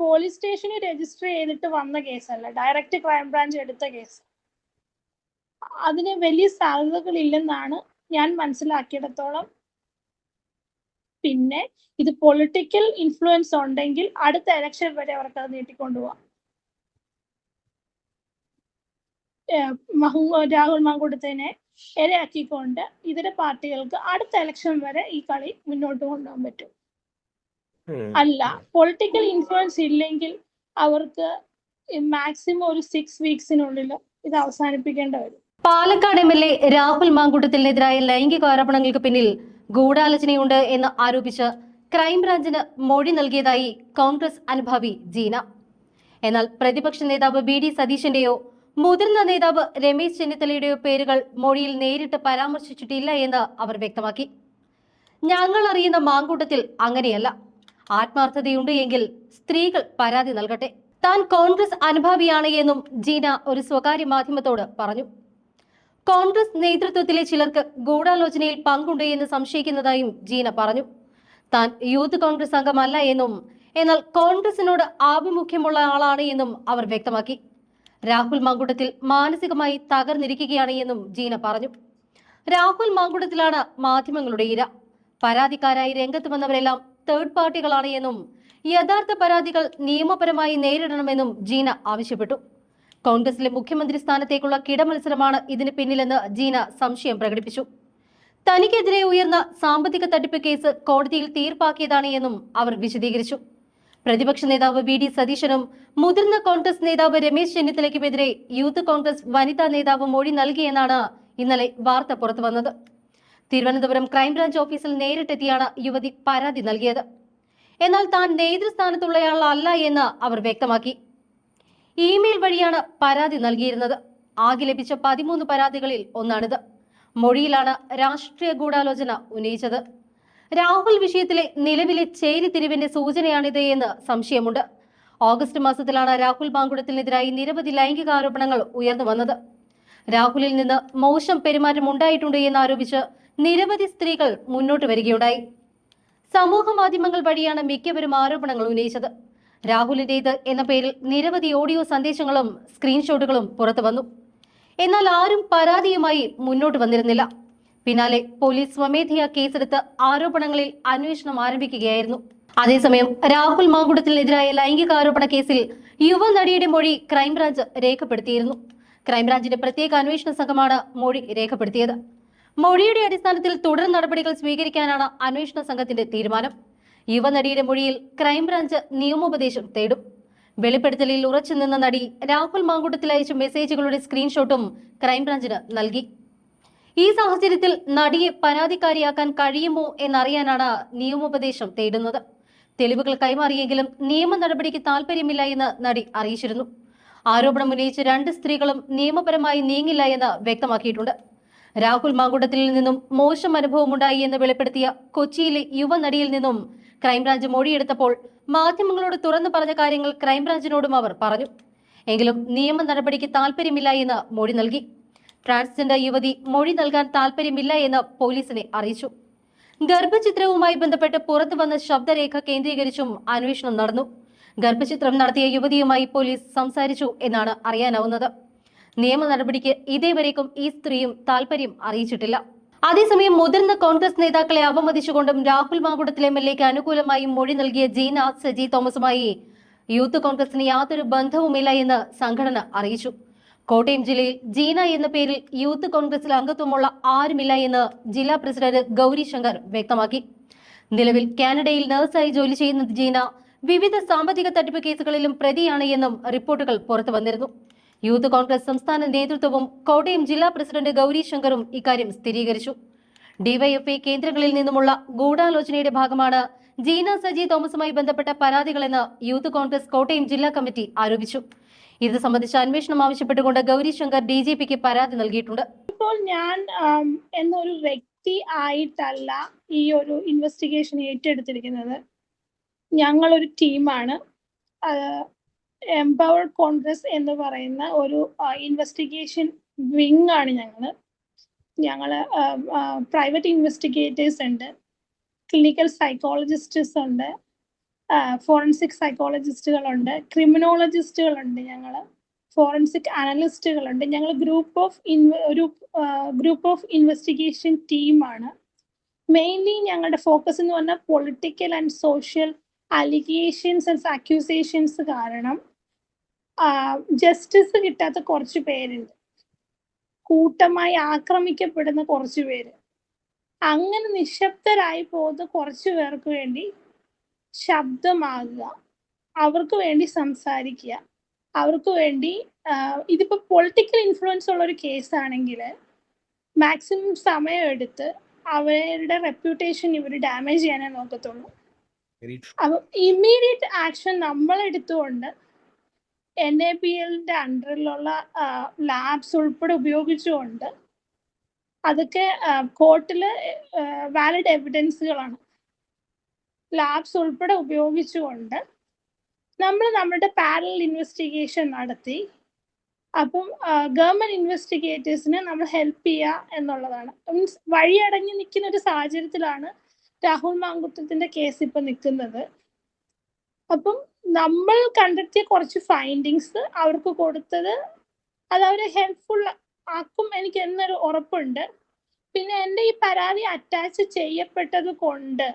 Police സ്റ്റേഷനിൽ register ചെയ്തിട്ട് വന്ന കേസല്ല. ഡയറക്റ്റ് ക്രൈം ബ്രാഞ്ച് എടുത്ത കേസ്. അതിന് വലിയ സാധ്യതകൾ ഇല്ലെന്നാണ് ഞാൻ മനസ്സിലാക്കിയിടത്തോളം. പിന്നെ ഇത് പൊളിറ്റിക്കൽ ഇൻഫ്ലുവൻസ് ഉണ്ടെങ്കിൽ അടുത്ത എലക്ഷൻ വരെ അവർക്ക് അത് നീട്ടിക്കൊണ്ടുപോവാം. രാഹുൽ മാങ്കൂട്ടത്തിനെ ഇരയാക്കിക്കൊണ്ട് ഇതര പാർട്ടികൾക്ക് അടുത്ത ഇലക്ഷൻ വരെ ഈ കളി മുന്നോട്ട് കൊണ്ടുപോകാൻ പറ്റും. അല്ല പൊളിറ്റിക്കൽ ഇൻഫ്ലുവൻസ് ഇല്ലെങ്കിൽ അവർക്ക് മാക്സിമം ഒരു സിക്സ് വീക്സിനുള്ളിൽ ഇത് അവസാനിപ്പിക്കേണ്ട വരും. Palakkad M L A Rahul മാങ്കൂട്ടത്തിനെതിരായ ലൈംഗിക ആരോപണങ്ങൾക്ക് പിന്നിൽ ഗൂഢാലോചനയുണ്ട് എന്ന് ആരോപിച്ച് ക്രൈംബ്രാഞ്ചിന് മൊഴി നൽകിയതായി കോൺഗ്രസ് അനുഭാവി ജീന. എന്നാൽ പ്രതിപക്ഷ നേതാവ് ബി ഡി സതീശന്റെയോ മുതിർന്ന നേതാവ് രമേശ് ചെന്നിത്തലയുടെയോ പേരുകൾ മൊഴിയിൽ നേരിട്ട് പരാമർശിച്ചിട്ടില്ല എന്ന് അവർ വ്യക്തമാക്കി. ഞങ്ങൾ അറിയുന്ന മാങ്കൂട്ടത്തിൽ അങ്ങനെയല്ല. ആത്മാർത്ഥതയുണ്ട് എങ്കിൽ സ്ത്രീകൾ പരാതി നൽകട്ടെ. താൻ കോൺഗ്രസ് അനുഭാവിയാണ് എന്നും ജീന ഒരു സ്വകാര്യ മാധ്യമത്തോട് പറഞ്ഞു. കോൺഗ്രസ് നേതൃത്വത്തിലെ ചിലർക്ക് ഗൂഢാലോചനയിൽ പങ്കുണ്ട് എന്ന് സംശയിക്കുന്നതായും ജീന പറഞ്ഞു. താൻ യൂത്ത് കോൺഗ്രസ് അംഗമല്ല എന്നും എന്നാൽ കോൺഗ്രസിനോട് ആഭിമുഖ്യമുള്ള ആളാണ് എന്നും അവർ വ്യക്തമാക്കി. രാഹുൽ മാങ്കുടത്തിൽ മാനസികമായി തകർന്നിരിക്കുകയാണ് എന്നും ജീന പറഞ്ഞു. രാഹുൽ മാങ്കുടത്തിലാണ് മാധ്യമങ്ങളുടെ ഇര. പരാതിക്കാരായി രംഗത്ത് വന്നവരെല്ലാം തേർഡ് പാർട്ടികളാണ് എന്നും യഥാർത്ഥ പരാതികൾ നിയമപരമായി നേരിടണമെന്നും ജീന ആവശ്യപ്പെട്ടു. കോൺഗ്രസിലെ മുഖ്യമന്ത്രി സ്ഥാനത്തേക്കുള്ള കിടമത്സരമാണ് ഇതിന് പിന്നിലെന്ന് ജീന സംശയം പ്രകടിപ്പിച്ചു. തനിക്കെതിരെ ഉയർന്ന സാമ്പത്തിക തട്ടിപ്പ് കേസ് കോടതിയിൽ തീർപ്പാക്കിയതാണ് എന്നും അവർ വിശദീകരിച്ചു. പ്രതിപക്ഷ നേതാവ് വി ഡി സതീശനും മുതിർന്ന കോൺഗ്രസ് നേതാവ് രമേശ് ചെന്നിത്തലയ്ക്കുമെതിരെ യൂത്ത് കോൺഗ്രസ് വനിതാ നേതാവ് മൊഴി നൽകിയെന്നാണ് ഇന്നലെ വാർത്ത പുറത്തുവന്നത്. തിരുവനന്തപുരം ക്രൈംബ്രാഞ്ച് ഓഫീസിൽ നേരിട്ടെത്തിയാണ് യുവതി പരാതി നൽകിയത്. എന്നാൽ താൻ നേതൃസ്ഥാനത്തുള്ളയാളല്ല എന്ന് അവർ വ്യക്തമാക്കി. ഇമെയിൽ വഴിയാണ് പരാതി നൽകിയിരുന്നത്. ആകെ ലഭിച്ച പതിമൂന്ന് പരാതികളിൽ ഒന്നാണിത്. മൊഴിയിലാണ് രാഷ്ട്രീയ ഗൂഢാലോചന ഉന്നയിച്ചത്. രാഹുൽ വിഷയത്തിലെ നിലവിലെ ചേരിതിരിവിന്റെ സൂചനയാണിത് എന്ന് സംശയമുണ്ട്. ഓഗസ്റ്റ് മാസത്തിലാണ് രാഹുൽ ബാങ്കുടത്തിനെതിരായി നിരവധി ലൈംഗിക ആരോപണങ്ങൾ ഉയർന്നു വന്നത്. രാഹുലിൽ നിന്ന് മോശം പെരുമാറ്റം ഉണ്ടായിട്ടുണ്ട് എന്ന് ആരോപിച്ച് നിരവധി സ്ത്രീകൾ മുന്നോട്ട് വരികയുണ്ടായി. സമൂഹ മാധ്യമങ്ങൾ വഴിയാണ് മിക്കവരും ആരോപണങ്ങൾ ഉന്നയിച്ചത്. രാഹുലിന്റേത് എന്ന പേരിൽ നിരവധി ഓഡിയോ സന്ദേശങ്ങളും സ്ക്രീൻഷോട്ടുകളും പുറത്തു വന്നു. എന്നാൽ ആരും പരാതിയുമായി മുന്നോട്ട് വന്നിരുന്നില്ല. പിന്നാലെ പോലീസ് സ്വമേധയാ കേസെടുത്ത് ആരോപണങ്ങളിൽ അന്വേഷണം ആരംഭിക്കുകയായിരുന്നു. അതേസമയം രാഹുൽ മാങ്കുടത്തിനെതിരായ ലൈംഗിക ആരോപണ കേസിൽ യുവനടിയുടെ മൊഴി ക്രൈംബ്രാഞ്ച് രേഖപ്പെടുത്തിയിരുന്നു. ക്രൈംബ്രാഞ്ചിന്റെ പ്രത്യേക അന്വേഷണ സംഘമാണ് മൊഴി രേഖപ്പെടുത്തിയത്. മൊഴിയുടെ അടിസ്ഥാനത്തിൽ തുടർ നടപടികൾ സ്വീകരിക്കാനാണ് അന്വേഷണ സംഘത്തിന്റെ തീരുമാനം. യുവനടിയുടെ മൊഴിയിൽ ക്രൈംബ്രാഞ്ച് നിയമോപദേശം തേടും. വെളിപ്പെടുത്തലിൽ ഉറച്ചു നിന്ന നടി രാഹുൽ മാങ്കൂട്ടത്തിൽ അയച്ച മെസ്സേജുകളുടെ സ്ക്രീൻഷോട്ടും ക്രൈംബ്രാഞ്ചിന് നൽകി. ഈ സാഹചര്യത്തിൽ നടിയെ പരാതിക്കാരിയാക്കാൻ കഴിയുമോ എന്നറിയാനാണ് നിയമോപദേശം തേടുന്നത്. തെളിവുകൾ കൈമാറിയെങ്കിലും നിയമ നടപടിക്ക് താല്പര്യമില്ല എന്ന് നടി അറിയിച്ചിരുന്നു. ആരോപണം ഉന്നയിച്ച രണ്ട് സ്ത്രീകളും നിയമപരമായി നീങ്ങില്ല എന്ന് വ്യക്തമാക്കിയിട്ടുണ്ട്. രാഹുൽ മാങ്കുടത്തിൽ നിന്നും മോശം അനുഭവമുണ്ടായി എന്ന് വെളിപ്പെടുത്തിയ കൊച്ചിയിലെ യുവനടിയിൽ നിന്നും ക്രൈംബ്രാഞ്ച് മൊഴിയെടുത്തപ്പോൾ മാധ്യമങ്ങളോട് തുറന്നു പറഞ്ഞ കാര്യങ്ങൾ ക്രൈംബ്രാഞ്ചിനോടും അവർ പറഞ്ഞു. എങ്കിലും നിയമ നടപടിക്ക് താല്പര്യമില്ല എന്ന് മൊഴി നൽകി. ട്രാൻസ്ജെൻഡർ യുവതി മൊഴി നൽകാൻ താല്പര്യമില്ല എന്ന് പോലീസിനെ അറിയിച്ചു. ഗർഭചിത്രവുമായി ബന്ധപ്പെട്ട് പുറത്തു വന്ന ശബ്ദരേഖ കേന്ദ്രീകരിച്ചും അന്വേഷണം നടന്നു. ഗർഭചിത്രം നടത്തിയ യുവതിയുമായി പോലീസ് സംസാരിച്ചു എന്നാണ് അറിയാനാവുന്നത്. നിയമ നടപടിക്ക് ഇതേവരേക്കും ഈ സ്ത്രീയും താല്പര്യം അറിയിച്ചിട്ടില്ല. അതേസമയം മുതിർന്ന കോൺഗ്രസ് നേതാക്കളെ അപമതിച്ചുകൊണ്ടും രാഹുൽ മാങ്കുടത്തിൽ എം എൽ എക്ക് അനുകൂലമായും മൊഴി നൽകിയ ജീന സജി തോമസുമായി യൂത്ത് കോൺഗ്രസിന് യാതൊരു ബന്ധവുമില്ല എന്ന് സംഘടന അറിയിച്ചു. കോട്ടയം ജില്ലയിൽ ജീന എന്ന പേരിൽ യൂത്ത് കോൺഗ്രസിൽ അംഗത്വമുള്ള ആരുമില്ല എന്ന് ജില്ലാ പ്രസിഡന്റ് ഗൗരി ശങ്കർ വ്യക്തമാക്കി. നിലവിൽ കാനഡയിൽ നഴ്സായി ജോലി ചെയ്യുന്ന ജീന വിവിധ സാമ്പത്തിക തട്ടിപ്പ് കേസുകളിലും പ്രതിയാണ് എന്നും റിപ്പോർട്ടുകൾ പുറത്തു വന്നിരുന്നു. യൂത്ത് കോൺഗ്രസ് സംസ്ഥാന നേതൃത്വവും കോട്ടയം ജില്ലാ പ്രസിഡന്റ് ഗൗരി ശങ്കറും ഇക്കാര്യം സ്ഥിരീകരിച്ചു. ഡിവൈഎഫ്ഐ കേന്ദ്രങ്ങളിൽ നിന്നുമുള്ള ഗൂഢാലോചനയുടെ ഭാഗമാണ് ജീന സജി തോമസുമായി ബന്ധപ്പെട്ട പരാതികളെന്ന് യൂത്ത് കോൺഗ്രസ് കോട്ടയം ജില്ലാ കമ്മിറ്റി ആരോപിച്ചു. ഇത് സംബന്ധിച്ച അന്വേഷണം ആവശ്യപ്പെട്ടുകൊണ്ട് ഗൗരി ശങ്കർ ഡി ജി പിക്ക് പരാതി നൽകിയിട്ടുണ്ട്. ഇപ്പോൾ ഞാൻ എന്നൊരു വ്യക്തി ആയിട്ടല്ല ഈ ഒരു ഇൻവെസ്റ്റിഗേഷൻ ഏറ്റെടുത്തിരിക്കുന്നത്. ഞങ്ങളൊരു ടീമാണ് എംപവേർഡ് കോൺഗ്രസ് എന്ന് പറയുന്ന ഒരു ഇൻവെസ്റ്റിഗേഷൻ വിങ് ആണ് ഞങ്ങൾ ഞങ്ങൾ പ്രൈവറ്റ് ഇൻവെസ്റ്റിഗേറ്റേഴ്സ് ഉണ്ട് ക്ലിനിക്കൽ സൈക്കോളജിസ്റ്റ്സ് ഉണ്ട് ഫോറൻസിക് സൈക്കോളജിസ്റ്റുകളുണ്ട് ക്രിമിനോളജിസ്റ്റുകളുണ്ട് ഞങ്ങൾ ഫോറൻസിക് അനലിസ്റ്റുകളുണ്ട് ഞങ്ങൾ ഗ്രൂപ്പ് ഓഫ് ഒരു ഗ്രൂപ്പ് ഓഫ് ഇൻവെസ്റ്റിഗേഷൻ ടീമാണ് മെയിൻലി ഞങ്ങളുടെ ഫോക്കസ് എന്ന് പറഞ്ഞാൽ political and social allegations and accusations കാരണം ജസ്റ്റിസ് കിട്ടാത്ത കുറച്ച് പേരുണ്ട്. കൂട്ടമായി ആക്രമിക്കപ്പെടുന്ന കുറച്ച് പേര്. അങ്ങനെ നിശബ്ദരായി പോകുന്ന കുറച്ച് പേർക്ക് വേണ്ടി ശബ്ദമാകുക. അവർക്ക് വേണ്ടി സംസാരിക്കുക. അവർക്ക് വേണ്ടി ഇതിപ്പോൾ പൊളിറ്റിക്കൽ ഇൻഫ്ലുവൻസ് ഉള്ള ഒരു കേസാണെങ്കിൽ മാക്സിമം സമയം എടുത്ത് അവരുടെ റെപ്യൂട്ടേഷൻ ഇവർ ഡാമേജ് ചെയ്യാനേ നോക്കത്തുള്ളൂ. അപ്പൊ ഇമ്മീഡിയറ്റ് ആക്ഷൻ നമ്മൾ എടുത്തുകൊണ്ട് എൻ എ പി എല്ലിന്റെ അണ്ടറിലുള്ള ലാബ്സ് ഉൾപ്പെടെ ഉപയോഗിച്ചുകൊണ്ട് അതൊക്കെ കോർട്ടിൽ വാലിഡ് എവിഡൻസുകളാണ് ലാബ്സ് ഉൾപ്പെടെ ഉപയോഗിച്ചുകൊണ്ട് നമ്മൾ നമ്മുടെ പാരലൽ ഇൻവെസ്റ്റിഗേഷൻ നടത്തി. അപ്പം ഗവൺമെന്റ് ഇൻവെസ്റ്റിഗേറ്റേഴ്സിന് നമ്മൾ ഹെൽപ്പ് ചെയ്യുക എന്നുള്ളതാണ്. മീൻസ് വഴിയടങ്ങി നിൽക്കുന്ന ഒരു സാഹചര്യത്തിലാണ് രാഹുൽ മാങ്കുട്ടത്തിന്റെ കേസ് ഇപ്പൊ നിൽക്കുന്നത്. അപ്പം നമ്മൾ കണ്ടെത്തിയ കുറച്ച് ഫൈൻഡിങ്സ് അവർക്ക് കൊടുത്തത് അത് അവരെ ഹെൽപ്ഫുൾ ആക്കും എനിക്ക് എന്നൊരു ഉറപ്പുണ്ട്. പിന്നെ എന്റെ ഈ പരാതി അറ്റാച്ച് ചെയ്യപ്പെട്ടത് കൊണ്ട്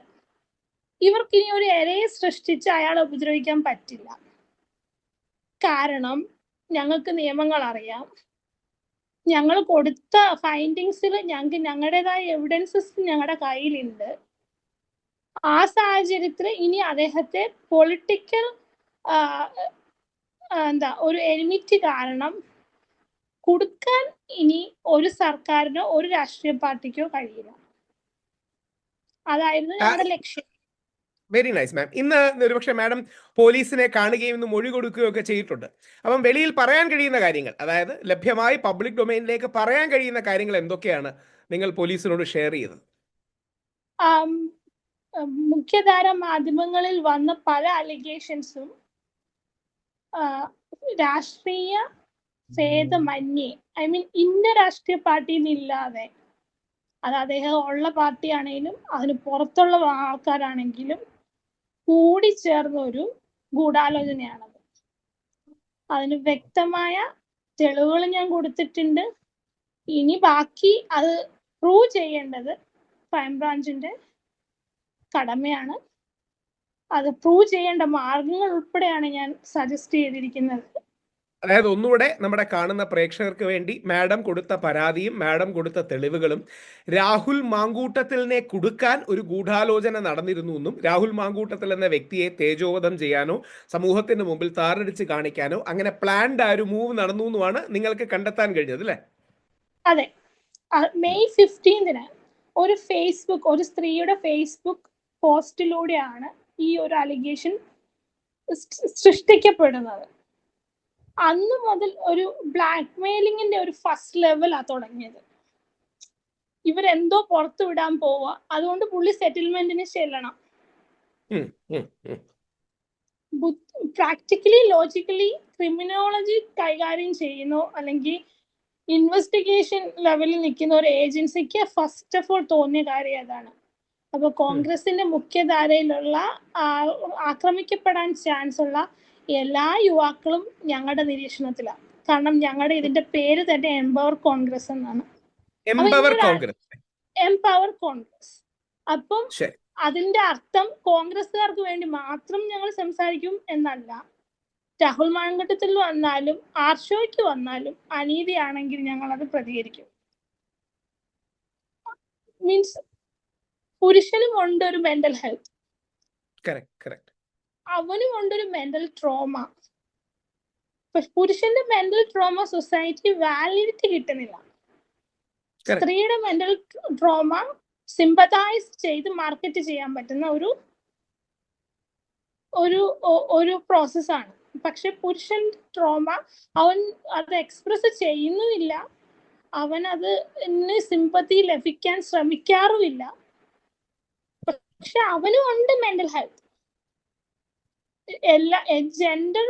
ഇവർക്ക് ഇനി ഒരു ഇരയെ സൃഷ്ടിച്ച് അയാളെ ഉപദ്രവിക്കാൻ പറ്റില്ല. കാരണം ഞങ്ങൾക്ക് നിയമങ്ങൾ അറിയാം. ഞങ്ങൾ കൊടുത്ത ഫൈൻഡിങ്സിൽ ഞങ്ങൾക്ക് ഞങ്ങളുടേതായ എവിഡൻസസ് ഞങ്ങളുടെ കയ്യിലുണ്ട്. ആ സാഹചര്യത്തിൽ ഇനി അദ്ദേഹത്തെ പൊളിറ്റിക്കൽ എന്താ ഒരു എലിമിറ്റ് കാരണം കൊടുക്കാൻ ഇനി ഒരു സർക്കാരിനോ ഒരു രാഷ്ട്രീയ പാർട്ടിക്കോ കഴിയില്ല. അതായിരുന്നു ഞങ്ങളുടെ ലക്ഷ്യം. വെരി നൈസ് മാം ഇന്ന് ഒരുപക്ഷെ മാഡം പോലീസിനെ കാണുകയും ഇന്ന് മൊഴി കൊടുക്കുകയും ഒക്കെ ചെയ്തിട്ടുണ്ട്. അപ്പം വെളിയിൽ പറയാൻ കഴിയുന്ന കാര്യങ്ങൾ അതായത് ലഭ്യമായി പബ്ലിക് ഡൊമൈനിലേക്ക് പറയാൻ കഴിയുന്ന കാര്യങ്ങൾ എന്തൊക്കെയാണ് നിങ്ങൾ പോലീസിനോട് ഷെയർ ചെയ്തത്? മുഖ്യധാര മാധ്യമങ്ങളിൽ വന്ന പല അലിഗേഷൻസും രാഷ്ട്രീയ ഭേദമന്യേ. ഐ മീൻ ഇന്ന രാഷ്ട്രീയ പാർട്ടിയിൽ നിന്നില്ലാതെ അത് അദ്ദേഹം ഉള്ള പാർട്ടിയാണെങ്കിലും അതിന് പുറത്തുള്ള ആൾക്കാരാണെങ്കിലും കൂടി ചേർന്ന ഒരു ഗൂഢാലോചനയാണത്. അതിന് വ്യക്തമായ തെളിവുകൾ ഞാൻ കൊടുത്തിട്ടുണ്ട്. ഇനി ബാക്കി അത് പ്രൂവ് ചെയ്യേണ്ടത് ക്രൈംബ്രാഞ്ചിന്റെ കടമയാണ്. അത് പ്രൂവ് ചെയ്യേണ്ട മാർഗങ്ങൾ ഉൾപ്പെടെയാണ് ഞാൻ സജസ്റ്റ് ചെയ്തിരിക്കുന്നത്. അതായത് ഒന്നുകൂടെ നമ്മുടെ കാണുന്ന പ്രേക്ഷകർക്ക് വേണ്ടി മാഡം കൊടുത്ത പരാതിയും മാഡം കൊടുത്ത തെളിവുകളും രാഹുൽ മാങ്കൂട്ടത്തിലിനെ കൊടുക്കാൻ ഒരു ഗൂഢാലോചന നടന്നിരുന്നു എന്നും രാഹുൽ മാങ്കൂട്ടത്തിൽ എന്ന വ്യക്തിയെ തേജോവധം ചെയ്യാനോ സമൂഹത്തിന് മുമ്പിൽ താറടിച്ച് കാണിക്കാനോ അങ്ങനെ പ്ലാൻഡ് ആ ഒരു മൂവ് നടന്നു എന്നുമാണ് നിങ്ങൾക്ക് കണ്ടെത്താൻ കഴിഞ്ഞത് അല്ലേ? അതെ. മെയ് ഫിഫ്റ്റീൻതിന് ഒരു ഫേസ്ബുക്ക് ഒരു സ്ത്രീയുടെ ഫേസ്ബുക്ക് പോസ്റ്റിലൂടെയാണ് ഈ ഒരു അലിഗേഷൻ സൃഷ്ടിക്കപ്പെടുന്നത്. അന്ന് മുതൽ ഒരു ബ്ലാക്ക് മെയിലിങ്ങിന്റെ ഒരു ഫസ്റ്റ് ലെവലാ തുടങ്ങിയത്. ഇവരെന്തോ പുറത്തു വിടാൻ പോവുക. അതുകൊണ്ട് പുള്ളി സെറ്റിൽമെന്റിന് ചെല്ലണം. പ്രാക്ടിക്കലി ലോജിക്കലി ക്രിമിനോളജി കൈകാര്യം ചെയ്യുന്നു. അല്ലെങ്കിൽ ഇൻവെസ്റ്റിഗേഷൻ ലെവലിൽ നിൽക്കുന്ന ഒരു ഏജൻസിക്ക് ഫസ്റ്റ് ഓഫ് ഓൾ തോന്നിയ കാര്യം അതാണ്. അപ്പൊ കോൺഗ്രസിന്റെ മുഖ്യധാരയിലുള്ള ആക്രമിക്കപ്പെടാൻ ചാൻസ് ഉള്ള എല്ലാ യുവാക്കളും ഞങ്ങളുടെ നിരീക്ഷണത്തിലാണ് കാരണം ഞങ്ങളുടെ ഇതിന്റെ പേര് തന്നെ എംപവർ കോൺഗ്രസ് എന്നാണ്. എംപവർ കോൺഗ്രസ് അപ്പം അതിന്റെ അർത്ഥം കോൺഗ്രസ്സുകാർക്ക് വേണ്ടി മാത്രം ഞങ്ങൾ സംസാരിക്കും എന്നല്ല. രാഹുൽ മാങ്കട്ടത്തിൽ വന്നാലും ആർഷോയ്ക്ക് വന്നാലും അനീതിയാണെങ്കിൽ ഞങ്ങൾ അത് പ്രതികരിക്കും. മീൻസ് പുരുഷനും ഉണ്ട് ഒരു മെന്റൽ ഹെൽത്ത് അവനും ഉണ്ട് ഒരു മെന്റൽ ട്രോമ പുരുഷന്റെ മെന്റൽ ട്രോമ സൊസൈറ്റി വാലിഡിറ്റി കിട്ടുന്നില്ല. സ്ത്രീയുടെ മെന്റൽ ട്രോമ സിമ്പതൈസ് ചെയ്ത് മാർക്കറ്റ് ചെയ്യാൻ പറ്റുന്ന ഒരു ഒരു ഒരു പ്രോസസ്സാണ് പക്ഷെ പുരുഷൻ ട്രോമ അവൻ അത് എക്സ്പ്രസ് ചെയ്യുന്നുമില്ല. അവൻ അത് സിമ്പത്തി ലഭിക്കാൻ ശ്രമിക്കാറുമില്ല. പക്ഷെ അവനും ഉണ്ട് മെന്റൽ ഹെൽത്ത് എല്ലാ ജെൻഡർ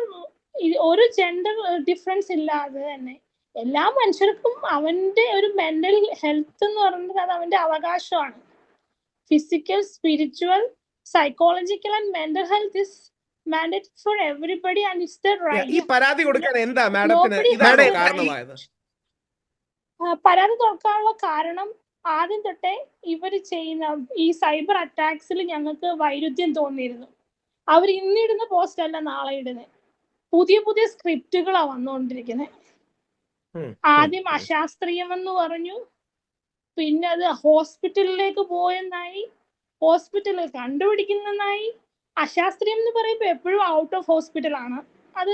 ഒരു ജെൻഡർ ഡിഫറൻസ് ഇല്ലാതെ തന്നെ എല്ലാ മനുഷ്യർക്കും അവന്റെ ഒരു മെന്റൽ ഹെൽത്ത് എന്ന് പറയുന്നത് അത് അവന്റെ അവകാശമാണ്. Physical spiritual psychological and mental health is mandate for everybody and their right. ഈ പരാതി കൊടുക്കാൻ എന്താ മാഡത്തിന് പരാതി തുറക്കാനുള്ള കാരണം ആദ്യം തൊട്ടേ ഇവർ ചെയ്യുന്ന ഈ സൈബർ അറ്റാക്സിൽ ഞങ്ങൾക്ക് വൈരുദ്ധ്യം തോന്നിയിരുന്നു. അവർ ഇന്നിടുന്ന പോസ്റ്റ് അല്ല നാളെ ഇടുന്നത് പുതിയ പുതിയ സ്ക്രിപ്റ്റുകളാണ് വന്നുകൊണ്ടിരിക്കുന്നത് ആദ്യം അശാസ്ത്രീയമെന്ന് പറഞ്ഞു. പിന്നെ അത് ഹോസ്പിറ്റലിലേക്ക് പോയെന്നായി. ഹോസ്പിറ്റലിൽ കണ്ടുപിടിക്കുന്നെന്നായി അശാസ്ത്രീയം എന്ന് പറയുമ്പോൾ എപ്പോഴും ഔട്ട് ഓഫ് ഹോസ്പിറ്റലാണ് അത്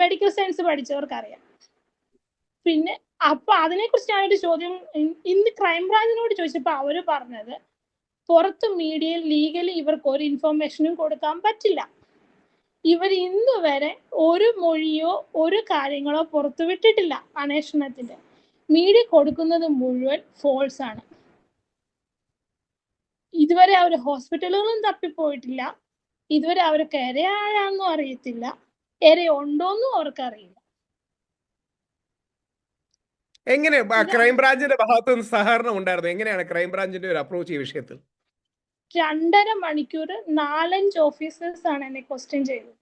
മെഡിക്കൽ സയൻസ് പഠിച്ചവർക്കറിയാം. പിന്നെ അപ്പൊ അതിനെ കുറിച്ച് ഞാനൊരു ചോദ്യം ഇന്ന് ക്രൈംബ്രാഞ്ചിനോട് ചോദിച്ചപ്പോ അവർ പറഞ്ഞത് പുറത്ത് മീഡിയയിൽ ലീഗലി ഇവർക്ക് ഒരു ഇൻഫർമേഷനും കൊടുക്കാൻ പറ്റില്ല. ഇവർ ഇന്ന് വരെ ഒരു മൊഴിയോ ഒരു കാര്യങ്ങളോ പുറത്തു വിട്ടിട്ടില്ല അന്വേഷണത്തിന്റെ. മീഡിയ കൊടുക്കുന്നത് മുഴുവൻ ഫോൾസ് ആണ്. ഇതുവരെ അവർ ഹോസ്പിറ്റലുകളും തപ്പിപ്പോയിട്ടില്ല. ഇതുവരെ അവർക്ക് ഇരയാണെന്നും അറിയത്തില്ല. ഇര ഉണ്ടോന്നും അവർക്കറിയില്ല. എങ്ങനെ ക്രൈംബ്രാഞ്ചിന്റെ ഭാഗത്ത് നിന്ന് സഹകരണം ഉണ്ടായിരുന്നു? എങ്ങനെയാണ് ക്രൈംബ്രാഞ്ചിന്റെ ഒരു അപ്രോച്ച് ഈ വിഷയത്തിൽ? രണ്ടര മണിക്കൂർ നാലഞ്ച് ഓഫീസേഴ്സ് ആണ് എന്നെ ക്വസ്റ്റ്യൻ ചെയ്തത്.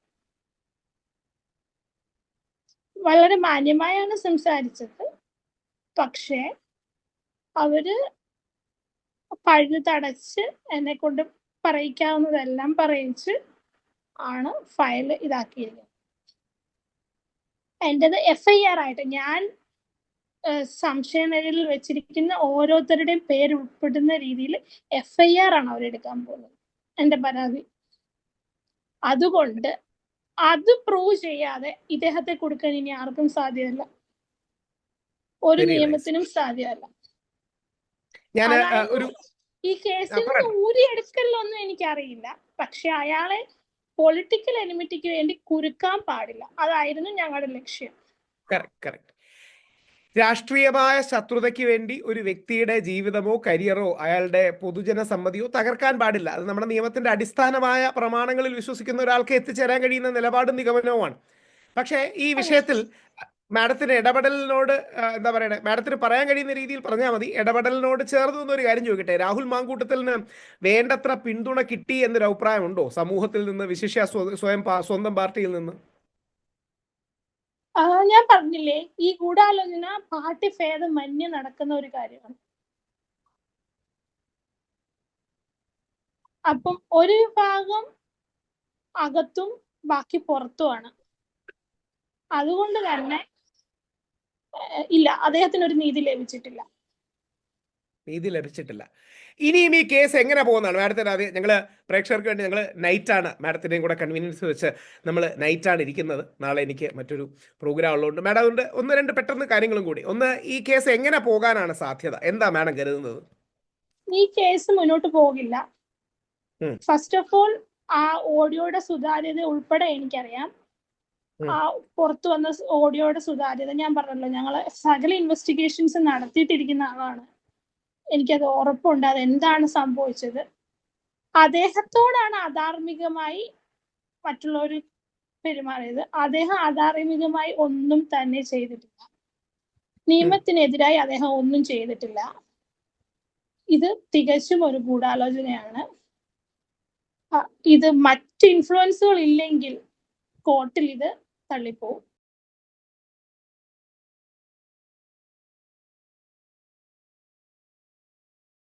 വളരെ മാന്യമായാണ് സംസാരിച്ചത്. പക്ഷേ അവർ പഴുതടച്ച് എന്നെ കൊണ്ട് പറയിക്കാവുന്നതെല്ലാം പറയിച്ച് ആണ് ഫയൽ ഇതാക്കിയിരിക്കുന്നത് എന്റെത് എഫ് ഐ ആർ ആയിട്ട് ഞാൻ സംശയനിഴലിൽ വെച്ചിരിക്കുന്ന ഓരോരുത്തരുടെയും പേര് ഉൾപ്പെടുന്ന രീതിയിൽ എഫ്ഐആർ ഐ ആർ ആണ് അവരെടുക്കാൻ പോകുന്നത്. എന്റെ പരാതി. അതുകൊണ്ട് അത് പ്രൂവ് ചെയ്യാതെ ഇദ്ദേഹത്തെ കൊടുക്കാൻ ഇനി ആർക്കും സാധ്യമല്ല. ഒരു നിയമത്തിനും സാധ്യമല്ല. ഞാൻ ഒരു ഈ കേസിൽ. നിന്ന് ഊരിയെടുക്കലൊന്നും എനിക്കറിയില്ല. പക്ഷെ അയാളെ പൊളിറ്റിക്കൽ എനിമിറ്റിക്ക് വേണ്ടി കുരുക്കാൻ പാടില്ല. അതായിരുന്നു ഞങ്ങളുടെ ലക്ഷ്യം. കറക്റ്റ് കറക്റ്റ് രാഷ്ട്രീയമായ ശത്രുതയ്ക്ക് വേണ്ടി ഒരു വ്യക്തിയുടെ ജീവിതമോ കരിയറോ അയാളുടെ പൊതുജന സമ്മതിയോ തകർക്കാൻ പാടില്ല. അത് നമ്മുടെ നിയമത്തിന്റെ അടിസ്ഥാനമായ പ്രമാണങ്ങളിൽ വിശ്വസിക്കുന്ന ഒരാൾക്ക് എത്തിച്ചേരാൻ കഴിയുന്ന നിലപാടും നിഗമനവുമാണ്. പക്ഷേ ഈ വിഷയത്തിൽ മാഡത്തിന് ഇടപെടലിനോട് എന്താ പറയണേ മാഡത്തിന് പറയാൻ കഴിയുന്ന രീതിയിൽ പറഞ്ഞാൽ മതി. ഇടപെടലിനോട് ചേർന്ന് നിന്നൊരു കാര്യം ചോദിക്കട്ടെ. രാഹുൽ മാങ്കൂട്ടത്തിന് വേണ്ടത്ര പിന്തുണ കിട്ടി എന്നൊരു അഭിപ്രായമുണ്ടോ? സമൂഹത്തിൽ നിന്ന് വിശിഷ്യ സ്വയം സ്വന്തം പാർട്ടിയിൽ നിന്ന്? ഞാൻ പറഞ്ഞില്ലേ ഈ ഗൂഢാലോചന പാർട്ടി ഭേദം മന്യ നടക്കുന്ന ഒരു കാര്യമാണ്. അപ്പം ഒരു വിഭാഗം അകത്തും ബാക്കി പുറത്തുമാണ്. അതുകൊണ്ട് തന്നെ ഇല്ല അദ്ദേഹത്തിന് ഒരു നീതി ലഭിച്ചിട്ടില്ല. നീതി ലഭിച്ചിട്ടില്ല. ഇനിയും ഈ കേസ് എങ്ങനെ പോകുന്നതാണ്? മാഡത്തിന് അത് ഞങ്ങൾ പ്രേക്ഷകർക്ക് വേണ്ടി ഞങ്ങൾ നൈറ്റാണ് മാഡത്തിന്റെയും കൂടെ കൺവീനിയൻസ് വെച്ച് നമ്മൾ നൈറ്റാണ് ഇരിക്കുന്നത്. നാളെ എനിക്ക് മറ്റൊരു പ്രോഗ്രാം ഉള്ളതുകൊണ്ട് മാഡം അതുകൊണ്ട് ഒന്ന് രണ്ട് പെട്ടെന്ന് കാര്യങ്ങളും കൂടി. ഒന്ന് ഈ കേസ് എങ്ങനെ പോകാനാണ് സാധ്യത? എന്താ മാഡം കരുതുന്നത്? ഈ കേസ് മുന്നോട്ട് പോകില്ല. ഫസ്റ്റ് ഓഫ് ഓൾ ആ ഓഡിയോയുടെ സുതാര്യത ഉൾപ്പെടെ എനിക്കറിയാം. ആ പുറത്തു വന്ന ഓഡിയോയുടെ സുതാര്യത ഞാൻ പറഞ്ഞല്ലോ ഞങ്ങൾ സകല ഇൻവെസ്റ്റിഗേഷൻസ് നടത്തിയിട്ടിരിക്കുന്ന ആളാണ്. എനിക്കത് ഉറപ്പുണ്ട്. അത് എന്താണ് സംഭവിച്ചത്? അദ്ദേഹത്തോടാണ് അധാർമികമായി മറ്റുള്ളവർ പെരുമാറിയത്. അദ്ദേഹം അധാർമികമായി ഒന്നും തന്നെ ചെയ്തിട്ടില്ല. നിയമത്തിനെതിരായി അദ്ദേഹം ഒന്നും ചെയ്തിട്ടില്ല. ഇത് തികച്ചും ഒരു ഗൂഢാലോചനയാണ്. ഇത് മറ്റ് ഇൻഫ്ലുവൻസുകൾ ഇല്ലെങ്കിൽ കോർട്ടിൽ ഇത് തള്ളിപ്പോവും.